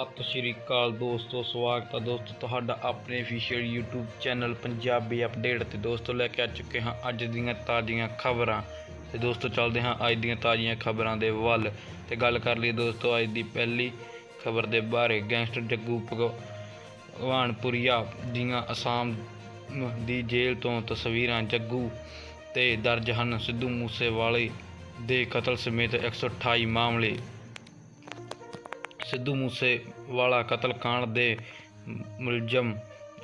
ਸਤਿ ਸ਼੍ਰੀ ਅਕਾਲ ਦੋਸਤੋ, ਸਵਾਗਤ ਹੈ ਦੋਸਤੋ ਤੁਹਾਡਾ ਆਪਣੇ official YouTube channel Punjabi update ਤੇ। ਦੋਸਤੋ, ਲੈ ਕੇ ਆ ਚੁੱਕੇ ਹਾਂ ਅੱਜ ਦੀਆਂ ਤਾਜ਼ੀਆਂ ਖਬਰਾਂ। ਤੇ ਦੋਸਤੋ, ਚੱਲਦੇ ਹਾਂ ਅੱਜ ਦੀਆਂ ਤਾਜ਼ੀਆਂ ਖਬਰਾਂ ਦੇ ਵੱਲ। ਤੇ ਗੱਲ ਕਰ ਲਈਏ ਦੋਸਤੋ, ਅੱਜ ਦੀ ਪਹਿਲੀ ਖਬਰ ਦੇ ਬਾਰੇ। ਗੈਂਗਸਟਰ ਜੱਗੂ ਭਗਵਾਨਪੁਰੀਆ ਦੀਆਂ ਅਸਾਮ ਦੀ ਜੇਲ੍ਹ ਤੋਂ ਤਸਵੀਰਾਂ। ਜੱਗੂ ਤੇ ਦਰਜ ਹਨ, ਸਿੱਧੂ ਮੂਸੇਵਾਲੇ ਦੇ ਕਤਲ ਸਮੇਤ 128 ਮਾਮਲੇ। ਸਿੱਧੂ ਮੂਸੇਵਾਲਾ ਕਤਲ ਦੇ ਮੁਲਜ਼ਮ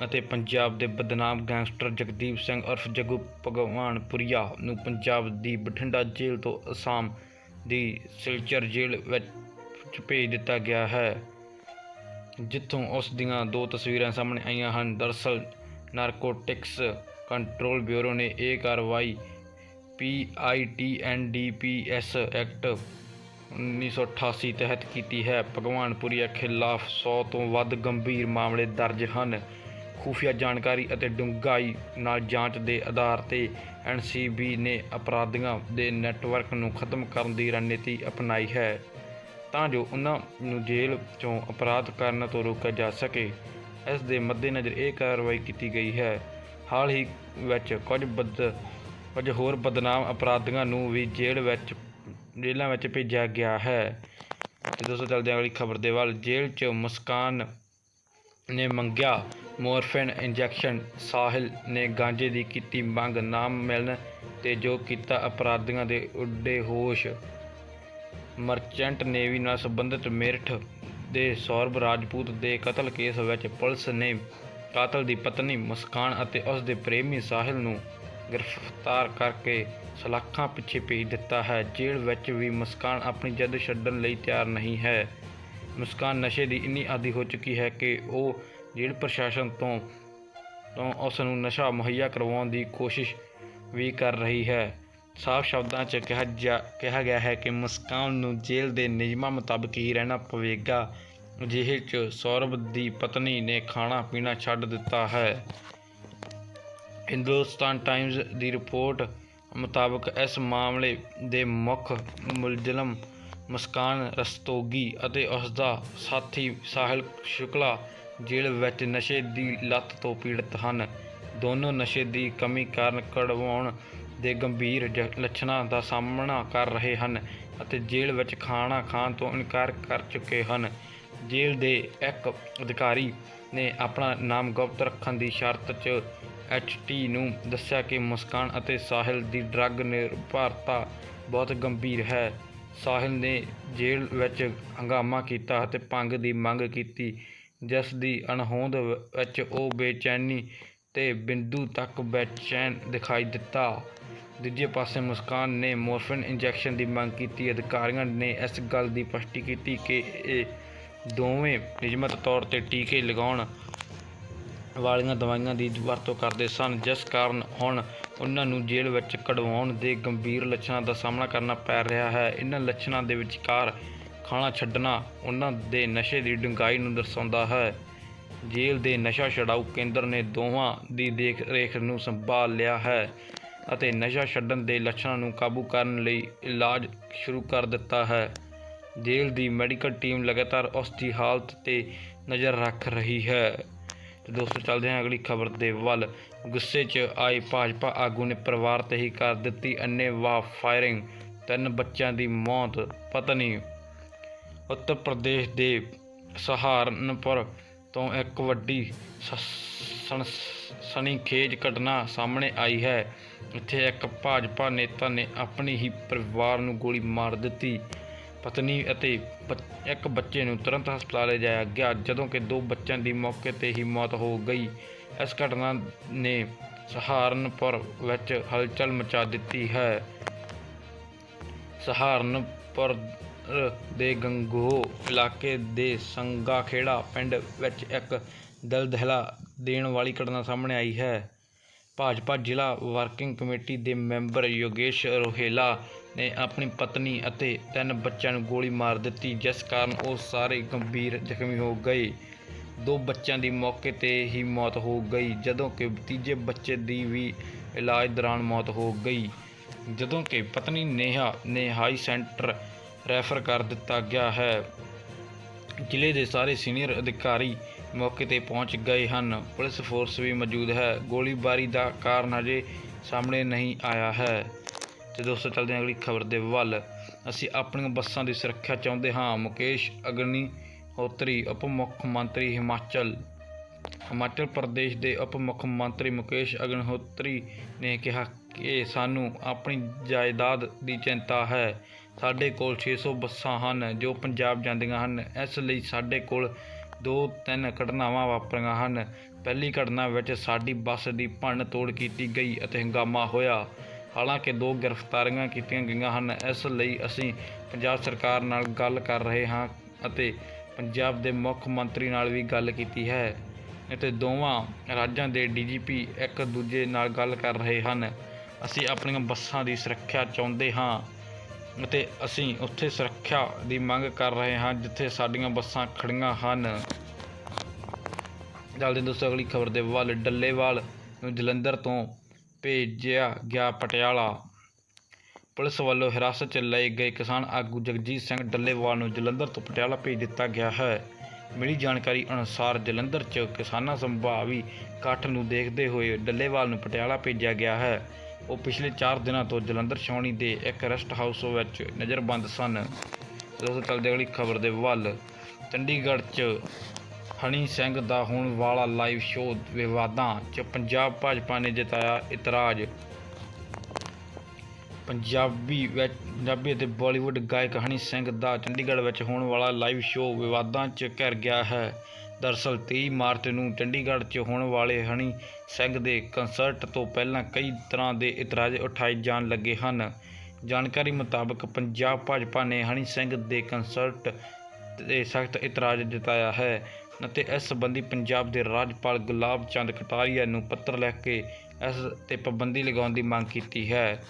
ਅਤੇ ਪੰਜਾਬ ਦੇ ਬਦਨਾਮ ਗੈਂਗਸਟਰ ਜਗਦੀਪ ਸਿੰਘ ਉਰਫ ਜੱਗੂ ਭਗਵਾਨਪੁਰੀਆ ਨੂੰ ਪੰਜਾਬ ਦੀ ਬਠਿੰਡਾ ਜੇਲ੍ਹ ਤੋਂ ਅਸਾਮ ਦੀ ਸਿਲਚਰ ਜੇਲ੍ਹ ਵਿੱਚ ਭੇਜ ਦਿੱਤਾ ਗਿਆ ਹੈ, ਜਿੱਥੋਂ ਉਸ ਦੀਆਂ ਦੋ ਤਸਵੀਰਾਂ ਸਾਹਮਣੇ ਆਈਆਂ ਹਨ। ਦਰਅਸਲ, ਨਾਰਕੋਟਿਕਸ ਕੰਟਰੋਲ ਬਿਊਰੋ ਨੇ ਇਹ ਕਾਰਵਾਈ P I T N D P S act 1988 ਤਹਿਤ ਕੀਤੀ ਹੈ। ਭਗਵਾਨਪੁਰੀਆ ਖਿਲਾਫ 100 ਤੋਂ ਵੱਧ ਗੰਭੀਰ ਮਾਮਲੇ ਦਰਜ ਹਨ। ਖੁਫੀਆ ਜਾਣਕਾਰੀ ਅਤੇ ਡੂੰਘਾਈ ਨਾਲ ਜਾਂਚ ਦੇ ਆਧਾਰ ਤੇ ਐਨਸੀਬੀ ਨੇ ਅਪਰਾਧੀਆਂ ਦੇ ਨੈੱਟਵਰਕ ਨੂੰ ਖਤਮ ਕਰਨ ਦੀ ਰਣਨੀਤੀ ਅਪਣਾਈ ਹੈ। ਤਾਂ ਜੋ ਉਹਨਾਂ ਨੂੰ ਜੇਲ੍ਹ ਚੋਂ ਅਪਰਾਧ ਕਰਨ ਤੋਂ ਰੋਕਿਆ ਜਾ ਸਕੇ, ਇਸ ਦੇ ਮੱਦੇਨਜ਼ਰ ਇਹ ਕਾਰਵਾਈ ਕੀਤੀ ਗਈ ਹੈ। ਹਾਲ ਹੀ ਵਿੱਚ ਕੁਝ ਬਦ, ਕੁਝ ਹੋਰ ਬਦਨਾਮ ਅਪਰਾਧੀਆਂ ਨੂੰ ਵੀ ਜੇਲ੍ਹ ਵਿੱਚ ਜੇਲ੍ਹਾਂ ਵਿੱਚ ਭੇਜਿਆ ਗਿਆ ਹੈ। ਤੇ ਦੋਸਤੋ, ਚੱਲਦੇ ਹਾਂ ਅਗਲੀ ਖਬਰ ਦੇ ਵੱਲ। ਜੇਲ੍ਹ 'ਚ ਮੁਸਕਾਨ ਨੇ ਮੰਗਿਆ ਮੋਰਫਿਨ ਇੰਜੈਕਸ਼ਨ। ਸਾਹਿਲ ਨੇ ਗਾਂਜੇ ਦੀ ਕੀਤੀ ਮੰਗ। ਨਾਮ ਮਿਲਣ ਤੇ ਜੋ ਕੀਤਾ, ਅਪਰਾਧੀਆਂ ਦੇ ਉੱਡੇ ਹੋਸ਼। ਮਰਚੈਂਟ ਨੇਵੀ ਨਾਲ ਸੰਬੰਧਿਤ ਮੇਰਠ ਦੇ ਸੌਰਭ ਰਾਜਪੂਤ ਦੇ ਕਤਲ ਕੇਸ ਵਿੱਚ ਪੁਲਿਸ ਨੇ ਕਾਤਲ ਦੀ ਪਤਨੀ ਮੁਸਕਾਨ ਅਤੇ ਉਸ ਦੇ ਪ੍ਰੇਮੀ ਸਾਹਿਲ ਨੂੰ ਗ੍ਰਿਫਤਾਰ ਕਰਕੇ ਸਲਾਖਾਂ ਪਿੱਛੇ ਭੇਜ ਦਿੱਤਾ ਹੈ। ਜੇਲ੍ਹ ਵਿੱਚ ਵੀ ਮੁਸਕਾਨ ਆਪਣੀ ਜਿੱਦ ਛੱਡਣ ਲਈ ਤਿਆਰ ਨਹੀਂ ਹੈ। ਮੁਸਕਾਨ ਨਸ਼ੇ ਦੀ ਇੰਨੀ ਆਦੀ ਹੋ ਚੁੱਕੀ ਹੈ ਕਿ ਉਹ ਜੇਲ੍ਹ ਪ੍ਰਸ਼ਾਸਨ ਤੋਂ ਤੋਂ ਉਸ ਨੂੰ ਨਸ਼ਾ ਮੁਹੱਈਆ ਕਰਵਾਉਣ ਦੀ ਕੋਸ਼ਿਸ਼ ਵੀ ਕਰ ਰਹੀ ਹੈ। ਸਾਫ਼ ਸ਼ਬਦਾਂ 'ਚ ਕਿਹਾ ਜਾ, ਕਿਹਾ ਗਿਆ ਹੈ ਕਿ ਮੁਸਕਾਨ ਨੂੰ ਜੇਲ੍ਹ ਦੇ ਨਿਯਮਾਂ ਮੁਤਾਬਕ ਹੀ ਰਹਿਣਾ ਪਵੇਗਾ। ਅਜਿਹੇ 'ਚ ਸੌਰਭ ਦੀ ਪਤਨੀ ਨੇ ਖਾਣਾ ਪੀਣਾ ਛੱਡ ਦਿੱਤਾ ਹੈ। ਹਿੰਦੁਸਤਾਨ ਟਾਈਮਜ਼ ਦੀ ਰਿਪੋਰਟ ਮੁਤਾਬਕ ਇਸ ਮਾਮਲੇ ਦੇ ਮੁੱਖ ਮੁਲਜ਼ਮ ਮੁਸਕਾਨ ਰਸਤੋਗੀ ਅਤੇ ਉਸ ਦਾ ਸਾਥੀ ਸਾਹਿਲ ਸ਼ੁਕਲਾ ਜੇਲ੍ਹ ਵਿੱਚ ਨਸ਼ੇ ਦੀ ਲਤ ਤੋਂ ਪੀੜਤ ਹਨ। ਦੋਨੋਂ ਨਸ਼ੇ ਦੀ ਕਮੀ ਕਾਰਨ ਕੜਵਾਉਣ ਦੇ ਗੰਭੀਰ ਜ- ਲੱਛਣਾਂ ਦਾ ਸਾਹਮਣਾ ਕਰ ਰਹੇ ਹਨ ਅਤੇ ਜੇਲ੍ਹ ਵਿੱਚ ਖਾਣਾ ਖਾਣ ਤੋਂ ਇਨਕਾਰ ਕਰ ਚੁੱਕੇ ਹਨ। ਜੇਲ੍ਹ ਦੇ ਇੱਕ ਅਧਿਕਾਰੀ ਨੇ ਆਪਣਾ ਨਾਮ ਗੁਪਤ ਰੱਖਣ ਦੀ ਸ਼ਰਤ 'ਚ ਐਚਟੀ ਨੂੰ ਦੱਸਿਆ ਕਿ ਮੁਸਕਾਨ ਅਤੇ ਸਾਹਿਲ ਦੀ ਡਰੱਗ ਨਿਰਭਰਤਾ ਬਹੁਤ ਗੰਭੀਰ ਹੈ। ਸਾਹਿਲ ਨੇ ਜੇਲ੍ਹ ਵਿੱਚ ਹੰਗਾਮਾ ਕੀਤਾ ਅਤੇ ਭੰਗ ਦੀ ਮੰਗ ਕੀਤੀ, ਜਿਸ ਦੀ ਅਣਹੋਂਦ ਵਿੱਚ ਉਹ ਬੇਚੈਨੀ ਤੇ ਬਿੰਦੂ ਤੱਕ ਬੇਚੈਨ ਦਿਖਾਈ ਦਿੱਤਾ। ਦੂਜੇ ਪਾਸੇ ਮੁਸਕਾਨ ਨੇ ਮੋਰਫਿਨ ਇੰਜੈਕਸ਼ਨ ਦੀ ਮੰਗ ਕੀਤੀ। ਅਧਿਕਾਰੀਆਂ ਨੇ ਇਸ ਗੱਲ ਦੀ ਪੁਸ਼ਟੀ ਕੀਤੀ ਕਿ ਇਹ ਦੋਵੇਂ ਨਿਯਮਤ ਤੌਰ ਤੇ ਟੀਕੇ ਲਗਾਉਣ ਵਾਲੀਆਂ ਦਵਾਈਆਂ ਦੀ ਵਰਤੋਂ ਕਰਦੇ ਸਨ, ਜਿਸ ਕਾਰਨ ਹੁਣ ਉਹਨਾਂ ਨੂੰ ਜੇਲ੍ਹ ਵਿੱਚ ਕਢਵਾਉਣ ਦੇ ਗੰਭੀਰ ਲੱਛਣਾਂ ਦਾ ਸਾਹਮਣਾ ਕਰਨਾ ਪੈ ਰਿਹਾ ਹੈ। ਇਹਨਾਂ ਲੱਛਣਾਂ ਦੇ ਵਿਚਕਾਰ ਖਾਣਾ ਛੱਡਣਾ ਉਹਨਾਂ ਦੇ ਨਸ਼ੇ ਦੀ ਡੂੰਘਾਈ ਨੂੰ ਦਰਸਾਉਂਦਾ ਹੈ। ਜੇਲ੍ਹ ਦੇ ਨਸ਼ਾ ਛਡਾਊ ਕੇਂਦਰ ਨੇ ਦੋਵਾਂ ਦੀ ਦੇਖ ਰੇਖ ਨੂੰ ਸੰਭਾਲ ਲਿਆ ਹੈ ਅਤੇ ਨਸ਼ਾ ਛੱਡਣ ਦੇ ਲੱਛਣਾਂ ਨੂੰ ਕਾਬੂ ਕਰਨ ਲਈ ਇਲਾਜ ਸ਼ੁਰੂ ਕਰ ਦਿੱਤਾ ਹੈ। ਜੇਲ੍ਹ ਦੀ ਮੈਡੀਕਲ ਟੀਮ ਲਗਾਤਾਰ ਉਸ ਦੀ ਹਾਲਤ ਤੇ ਨਜ਼ਰ ਰੱਖ ਰਹੀ ਹੈ। ਤੇ ਦੋਸਤੋ, ਚੱਲਦੇ ਹਾਂ ਅਗਲੀ ਖਬਰ ਦੇ ਵੱਲ। ਗੁੱਸੇ 'ਚ ਆਏ ਭਾਜਪਾ ਆਗੂ ਨੇ ਪਰਿਵਾਰ ਤੇ ਹੀ ਕਰ ਦਿੱਤੀ ਅੰਨ੍ਹੇਵਾਹ ਫਾਇਰਿੰਗ। ਤਿੰਨ ਬੱਚਿਆਂ ਦੀ ਮੌਤ, ਪਤਨੀ ਉੱਤਰ ਪ੍ਰਦੇਸ਼ ਦੇ ਸਹਾਰਨਪੁਰ ਤੋਂ ਇੱਕ ਵੱਡੀ ਸ- ਘਟਨਾ ਸਾਹਮਣੇ ਆਈ ਹੈ। ਇੱਥੇ ਇੱਕ ਭਾਜਪਾ ਨੇਤਾ ਨੇ ਆਪਣੀ ਹੀ ਪਰਿਵਾਰ ਨੂੰ ਗੋਲੀ ਮਾਰ ਦਿੱਤੀ। ਪਤਨੀ ਅਤੇ ਬੱਚ- ਇੱਕ ਬੱਚੇ ਨੂੰ ਤੁਰੰਤ ਹਸਪਤਾਲ ਲਿਜਾਇਆ ਗਿਆ, ਜਦੋਂ ਕਿ ਦੋ ਬੱਚਿਆਂ ਦੀ ਮੌਕੇ ਤੇ ਹੀ ਮੌਤ ਹੋ ਗਈ। ਇਸ ਘਟਨਾ ਨੇ ਸਹਾਰਨਪੁਰ ਵਿੱਚ ਹਲਚਲ ਮਚਾ ਦਿੱਤੀ ਹੈ। ਸਹਾਰਨਪੁਰ ਦੇ ਗੰਗੋ ਇਲਾਕੇ ਦੇ ਸੰਗਾ ਖੇੜਾ ਪਿੰਡ ਵਿੱਚ ਇੱਕ ਦਿਲ ਦਹਿਲਾ ਦੇਣ ਵਾਲੀ ਘਟਨਾ ਸਾਹਮਣੇ ਆਈ ਹੈ। ਭਾਜਪਾ ਜ਼ਿਲ੍ਹਾ ਵਰਕਿੰਗ ਕਮੇਟੀ ਦੇ ਮੈਂਬਰ ਯੋਗੇਸ਼ ਰੋਹੇਲਾ ਨੇ ਆਪਣੀ ਪਤਨੀ ਅਤੇ ਤਿੰਨ ਬੱਚਿਆਂ ਨੂੰ ਗੋਲੀ ਮਾਰ ਦਿੱਤੀ, ਜਿਸ ਕਾਰਨ ਉਹ ਸਾਰੇ ਗੰਭੀਰ ਜ਼ਖਮੀ ਹੋ ਗਏ। ਦੋ ਬੱਚਿਆਂ ਦੀ ਮੌਕੇ ਤੇ ਹੀ ਮੌਤ ਹੋ ਗਈ, ਜਦੋਂ ਕਿ ਤੀਜੇ ਬੱਚੇ ਦੀ ਵੀ ਇਲਾਜ ਦੌਰਾਨ ਮੌਤ ਹੋ ਗਈ। ਜਦੋਂ ਕਿ ਪਤਨੀ ਨੇਹਾ ਨੇ ਹਾਈ ਸੈਂਟਰ ਰੈਫਰ ਕਰ ਦਿੱਤਾ ਗਿਆ ਹੈ। ਜ਼ਿਲ੍ਹੇ ਦੇ ਸਾਰੇ ਸੀਨੀਅਰ ਅਧਿਕਾਰੀ ਮੌਕੇ ਤੇ ਪਹੁੰਚ ਗਏ ਹਨ। ਪੁਲਿਸ ਫੋਰਸ ਵੀ ਮੌਜੂਦ ਹੈ। ਗੋਲੀਬਾਰੀ ਦਾ ਕਾਰਨ ਅਜੇ ਸਾਹਮਣੇ ਨਹੀਂ ਆਇਆ ਹੈ। ਤੇ ਦੋਸਤੋ, ਚੱਲਦੇ ਹਾਂ ਅਗਲੀ ਖਬਰ ਦੇ ਵੱਲ। ਅਸੀਂ ਆਪਣੀਆਂ ਬੱਸਾਂ ਦੀ ਸੁਰੱਖਿਆ ਚਾਹੁੰਦੇ ਹਾਂ। ਮੁਕੇਸ਼ ਅਗਨੀਹੋਤਰੀ ਉਪ ਮੁੱਖ ਮੰਤਰੀ ਹਿਮਾਚਲ। ਹਿਮਾਚਲ ਪ੍ਰਦੇਸ਼ ਦੇ ਉਪ ਮੁੱਖ ਮੰਤਰੀ ਮੁਕੇਸ਼ ਅਗਨੀਹੋਤਰੀ ਨੇ ਕਿਹਾ ਕਿ ਸਾਨੂੰ ਆਪਣੀ ਜਾਇਦਾਦ ਦੀ ਚਿੰਤਾ ਹੈ। ਸਾਡੇ ਕੋਲ 600 ਬੱਸਾਂ ਹਨ, ਜੋ ਪੰਜਾਬ ਜਾਂਦੀਆਂ ਹਨ। ਇਸ ਲਈ ਸਾਡੇ ਕੋਲ ਦੋ ਤਿੰਨ ਘਟਨਾਵਾਂ ਵਾਪਰੀਆਂ ਹਨ। ਪਹਿਲੀ ਘਟਨਾ ਵਿੱਚ ਸਾਡੀ ਬੱਸ ਦੀ ਭੰਨ ਤੋੜ ਕੀਤੀ ਗਈ ਅਤੇ ਹੰਗਾਮਾ ਹੋਇਆ। ਹਾਲਾਂਕਿ ਦੋ ਗ੍ਰਿਫਤਾਰੀਆਂ ਕੀਤੀਆਂ ਗਈਆਂ ਹਨ, ਇਸ ਲਈ ਅਸੀਂ ਪੰਜਾਬ ਸਰਕਾਰ ਨਾਲ ਗੱਲ ਕਰ ਰਹੇ ਹਾਂ ਅਤੇ ਪੰਜਾਬ ਦੇ ਮੁੱਖ ਮੰਤਰੀ ਨਾਲ ਵੀ ਗੱਲ ਕੀਤੀ ਹੈ। ਅਤੇ ਦੋਵਾਂ ਰਾਜਾਂ ਦੇ ਡੀਜੀਪੀ ਇੱਕ ਦੂਜੇ ਨਾਲ ਗੱਲ ਕਰ ਰਹੇ ਹਨ। ਅਸੀਂ ਆਪਣੀਆਂ ਬੱਸਾਂ ਦੀ ਸੁਰੱਖਿਆ ਚਾਹੁੰਦੇ ਹਾਂ ਅਤੇ ਅਸੀਂ ਉੱਥੇ ਸੁਰੱਖਿਆ ਦੀ ਮੰਗ ਕਰ ਰਹੇ ਹਾਂ ਜਿੱਥੇ ਸਾਡੀਆਂ ਬੱਸਾਂ ਖੜੀਆਂ ਹਨ। ਜਲਦੀ ਦੋਸਤੋ, ਅਗਲੀ ਖਬਰ ਦੇ ਵੱਲ ਡੱਲੇਵਾਲ ਨੂੰ ਜਲੰਧਰ ਤੋਂ ਭੇਜਿਆ ਗਿਆ ਪਟਿਆਲਾ। ਪੁਲਿਸ ਵੱਲੋਂ ਹਿਰਾਸਤ 'ਚ ਲਏ ਗਏ ਕਿਸਾਨ ਆਗੂ ਜਗਜੀਤ ਸਿੰਘ ਡੱਲੇਵਾਲ ਨੂੰ ਜਲੰਧਰ ਤੋਂ ਪਟਿਆਲਾ ਭੇਜ ਦਿੱਤਾ ਗਿਆ ਹੈ। ਮਿਲੀ ਜਾਣਕਾਰੀ ਅਨੁਸਾਰ ਜਲੰਧਰ 'ਚ ਕਿਸਾਨਾਂ ਸੰਭਾਵੀ ਇਕੱਠ ਨੂੰ ਦੇਖਦੇ ਹੋਏ ਡੱਲੇਵਾਲ ਨੂੰ ਪਟਿਆਲਾ ਭੇਜਿਆ ਗਿਆ ਹੈ। ਉਹ ਪਿਛਲੇ 4 ਦਿਨਾਂ ਤੋਂ ਜਲੰਧਰ ਛਾਉਣੀ ਦੇ ਇੱਕ ਰੈਸਟ ਹਾਊਸ ਵਿੱਚ ਨਜ਼ਰਬੰਦ ਸਨ। ਦੋਸਤੋ ਚੱਲਦੇ ਅਗਲੀ ਖਬਰ ਦੇ ਵੱਲ ਚੰਡੀਗੜ੍ਹ 'ਚ ਹਣੀ ਸਿੰਘ ਦਾ ਹੋਣ ਵਾਲਾ ਲਾਈਵ ਸ਼ੋਅ ਵਿਵਾਦਾਂ 'ਚ ਪੰਜਾਬ ਭਾਜਪਾ ਨੇ ਜਤਾਇਆ ਇਤਰਾਜ਼। ਪੰਜਾਬੀ ਵਿੱਚ ਪੰਜਾਬੀ ਅਤੇ ਬਾਲੀਵੁੱਡ ਗਾਇਕ ਹਨੀ ਸਿੰਘ ਦਾ ਚੰਡੀਗੜ੍ਹ ਵਿੱਚ ਹੋਣ ਵਾਲਾ ਲਾਈਵ ਸ਼ੋਅ ਵਿਵਾਦਾਂ 'ਚ ਘਿਰ ਗਿਆ ਹੈ। ਦਰਅਸਲ 23 ਮਾਰਚ ਨੂੰ ਚੰਡੀਗੜ੍ਹ 'ਚ ਹੋਣ ਵਾਲੇ ਹਨੀ ਸਿੰਘ ਦੇ ਕੰਸਰਟ ਤੋਂ ਪਹਿਲਾਂ ਕਈ ਤਰ੍ਹਾਂ ਦੇ ਇਤਰਾਜ਼ ਉਠਾਏ ਜਾਣ ਲੱਗੇ ਹਨ। ਜਾਣਕਾਰੀ ਮੁਤਾਬਕ ਪੰਜਾਬ ਭਾਜਪਾ ਨੇ ਹਨੀ ਸਿੰਘ ਦੇ ਕੰਸਰਟ ਤੇ ਸਖਤ ਇਤਰਾਜ਼ ਜਤਾਇਆ ਹੈ। ਅਤੇ ਇਸ ਸੰਬੰਧੀ ਪੰਜਾਬ ਦੇ ਰਾਜਪਾਲ ਗੁਲਾਬ ਚੰਦ ਕਟਾਰੀਆ ਨੂੰ ਪੱਤਰ ਲਿਖ ਕੇ ਇਸ ਤੇ ਪਾਬੰਦੀ ਲਗਾਉਣ ਦੀ ਮੰਗ ਕੀਤੀ ਹੈ।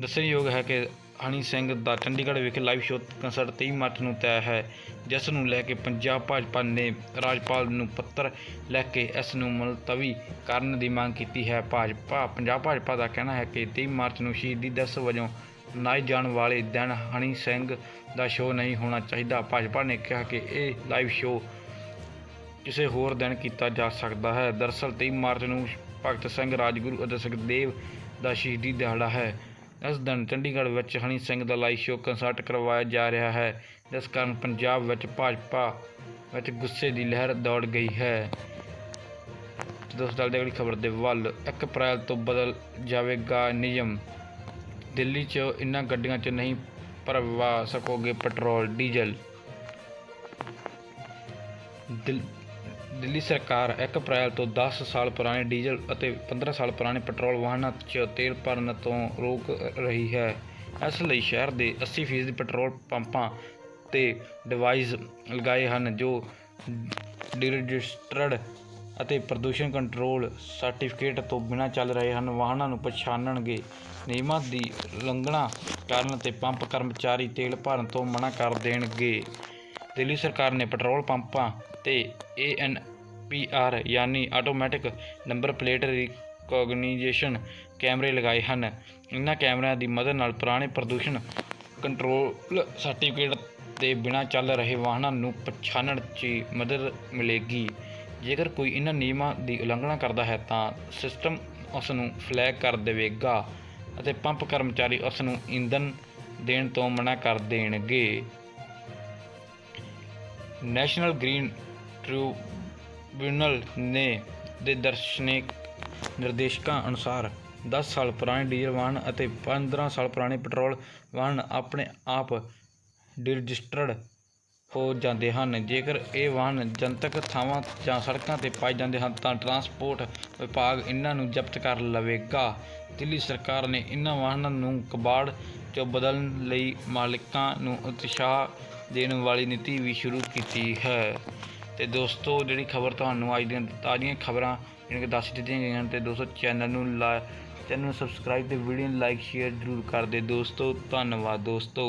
ਦੱਸਣਯੋਗ ਹੈ ਕਿ ਹਨੀ ਸਿੰਘ ਦਾ ਚੰਡੀਗੜ੍ਹ ਵਿਖੇ ਲਾਈਵ ਸ਼ੋਅ ਕੰਸਰਟ 23 ਮਾਰਚ ਨੂੰ ਤੈਅ ਹੈ, ਜਿਸ ਨੂੰ ਲੈ ਕੇ ਪੰਜਾਬ ਭਾਜਪਾ ਨੇ ਰਾਜਪਾਲ ਨੂੰ ਪੱਤਰ ਲਿਖ ਕੇ ਇਸ ਨੂੰ ਮੁਲਤਵੀ ਕਰਨ ਦੀ ਮੰਗ ਕੀਤੀ ਹੈ। ਭਾਜਪਾ, ਪੰਜਾਬ ਭਾਜਪਾ ਦਾ ਕਹਿਣਾ ਹੈ ਕਿ 23 ਮਾਰਚ ਨੂੰ ਸ਼ਹੀਦੀ ਦਿਵਸ ਵਜੋਂ ਮਨਾਏ ਜਾਣ ਵਾਲੇ ਦਿਨ ਹਨੀ ਸਿੰਘ ਦਾ ਸ਼ੋਅ ਨਹੀਂ ਹੋਣਾ ਚਾਹੀਦਾ। ਭਾਜਪਾ ਨੇ ਕਿਹਾ ਕਿ ਇਹ ਲਾਈਵ ਸ਼ੋਅ ਕਿਸੇ ਹੋਰ ਦਿਨ ਕੀਤਾ ਜਾ ਸਕਦਾ ਹੈ। ਦਰਅਸਲ 23 ਮਾਰਚ ਨੂੰ ਭਗਤ ਸਿੰਘ, ਰਾਜਗੁਰੂ ਅਤੇ ਸੁਖਦੇਵ ਦਾ ਸ਼ਹੀਦੀ ਦਿਹਾੜਾ ਹੈ। ਇਸ ਦਿਨ ਚੰਡੀਗੜ੍ਹ ਵਿੱਚ ਹਨੀ ਸਿੰਘ ਦਾ ਲਾਈਵ ਸ਼ੋਅ ਕੰਸਰਟ ਕਰਵਾਇਆ ਜਾ ਰਿਹਾ ਹੈ। ਜਿਸ ਕਾਰਨ ਪੰਜਾਬ ਵਿੱਚ ਭਾਜਪਾ ਵਿੱਚ ਗੁੱਸੇ ਦੀ ਲਹਿਰ ਦੌੜ ਗਈ ਹੈ। ਤੇ ਦੋਸਤੋ ਚੱਲਦੇ ਅਗਲੀ ਖਬਰ ਦੇ ਵੱਲ 1 ਅਪ੍ਰੈਲ ਤੋਂ ਬਦਲ ਜਾਵੇਗਾ ਨਿਯਮ। ਦਿੱਲੀ 'ਚ ਇਨ੍ਹਾਂ ਗੱਡੀਆਂ 'ਚ ਨਹੀਂ ਭਰਵਾ ਸਕੋਗੇ ਪੈਟਰੋਲ, ਡੀਜ਼ਲ। ਦਿੱਲੀ ਸਰਕਾਰ 1 ਅਪ੍ਰੈਲ ਤੋਂ 10 ਸਾਲ ਪੁਰਾਣੇ ਡੀਜ਼ਲ ਅਤੇ 15 ਸਾਲ ਪੁਰਾਣੇ ਪੈਟਰੋਲ ਵਾਹਨਾਂ 'ਚ ਤੇਲ ਭਰਨ ਤੋਂ ਰੋਕ ਰਹੀ ਹੈ। ਇਸ ਲਈ ਸ਼ਹਿਰ ਦੇ 80% ਪੈਟਰੋਲ ਪੰਪਾਂ ਤੇ ਡਿਵਾਈਸ ਲਗਾਏ ਹਨ, ਜੋ ਡਿਰਜਿਸਟਰਡ ਅਤੇ ਪ੍ਰਦੂਸ਼ਣ ਕੰਟਰੋਲ ਸਰਟੀਫਿਕੇਟ ਤੋਂ ਬਿਨਾਂ ਚੱਲ ਰਹੇ ਹਨ। ਵਾਹਨਾਂ ਨੂੰ ਪਛਾਣਨਗੇ। ਨਿਯਮਾਂ ਦੀ ਉਲੰਘਣਾ ਕਰਨ ਤੇ ਪੰਪ ਕਰਮਚਾਰੀ ਤੇਲ ਭਰਨ ਤੋਂ ਮਨਾ ਕਰ ਦੇਣਗੇ। ਦਿੱਲੀ ਸਰਕਾਰ ਨੇ ਪੈਟਰੋਲ ਪੰਪਾਂ ਤੇ ਪੀ ਆਰ ਯਾਨੀ ਆਟੋਮੈਟਿਕ ਨੰਬਰ ਪਲੇਟ ਰਿਕੋਗਨੀਸ਼ਨ ਕੈਮਰੇ ਲਗਾਏ ਹਨ। ਇਹਨਾਂ ਕੈਮਰਿਆਂ ਦੀ ਮਦਦ ਨਾਲ ਪੁਰਾਣੇ ਪ੍ਰਦੂਸ਼ਣ ਕੰਟਰੋਲ ਸਰਟੀਫਿਕੇਟ ਦੇ ਬਿਨਾਂ ਚੱਲ ਰਹੇ ਵਾਹਨਾਂ ਨੂੰ ਪਛਾਣਨ 'ਚ ਮਦਦ ਮਿਲੇਗੀ। ਜੇਕਰ ਕੋਈ ਇਹਨਾਂ ਨਿਯਮਾਂ ਦੀ ਉਲੰਘਣਾ ਕਰਦਾ ਹੈ ਤਾਂ ਸਿਸਟਮ ਉਸ ਨੂੰ ਫਲੈਗ ਕਰ ਦੇਵੇਗਾ ਅਤੇ ਪੰਪ ਕਰਮਚਾਰੀ ਉਸ ਨੂੰ ਇੰਧਨ ਦੇਣ ਤੋਂ ਮਨਾ ਕਰ ਦੇਣਗੇ। ਨੈਸ਼ਨਲ ਗ੍ਰੀਨ ਟ੍ਰਿਬਿਊਨਲ ਨੇ ਦੇ ਦਰਸ਼ਨਿਕ ਨਿਰਦੇਸ਼ਕਾਂ ਅਨੁਸਾਰ ਦਸ ਸਾਲ ਪੁਰਾਣੇ ਡੀਜ਼ਲ ਵਾਹਨ ਅਤੇ 15 ਸਾਲ ਪੁਰਾਣੇ ਪੈਟਰੋਲ ਵਾਹਨ ਆਪਣੇ ਆਪ ਡਿਰਜਿਸਟਰਡ ਹੋ ਜਾਂਦੇ ਹਨ। ਜੇਕਰ ਇਹ ਵਾਹਨ ਜਨਤਕ ਥਾਵਾਂ ਜਾਂ ਸੜਕਾਂ ਤੇ ਪਾਏ ਜਾਂਦੇ ਹਨ, ਤਾਂ ਟਰਾਂਸਪੋਰਟ ਵਿਭਾਗ ਇਹਨਾਂ ਨੂੰ ਜ਼ਬਤ ਕਰ ਲਵੇਗਾ। ਦਿੱਲੀ ਸਰਕਾਰ ਨੇ ਇਹਨਾਂ ਵਾਹਨਾਂ ਨੂੰ ਕਬਾੜ 'ਚੋਂ ਬਦਲਣ ਲਈ ਮਾਲਕਾਂ ਨੂੰ ਉਤਸ਼ਾਹ ਦੇਣ ਵਾਲੀ ਨੀਤੀ ਵੀ ਸ਼ੁਰੂ ਕੀਤੀ ਹੈ। ਤੇ ਦੋਸਤੋ, ਜਿਹੜੀ ਖਬਰ ਤੁਹਾਨੂੰ ਅੱਜ ਦੀਆਂ ਤਾਜ਼ੀਆਂ ਖਬਰਾਂ ਜਿਹੜੀਆਂ ਕਿ ਦੱਸ ਦਿੱਤੀਆਂ ਗਈਆਂ ਹਨ ਤੇ ਦੋਸਤੋ ਚੈਨਲ ਨੂੰ ਲਾ ਚੈਨਲ ਨੂੰ ਸਬਸਕ੍ਰਾਈਬ ਤੇ ਵੀਡੀਓ ਨੂੰ ਲਾਈਕ ਸ਼ੇਅਰ ਜ਼ਰੂਰ ਕਰ ਦੇ ਦੋਸਤੋ, ਧੰਨਵਾਦ ਦੋਸਤੋ।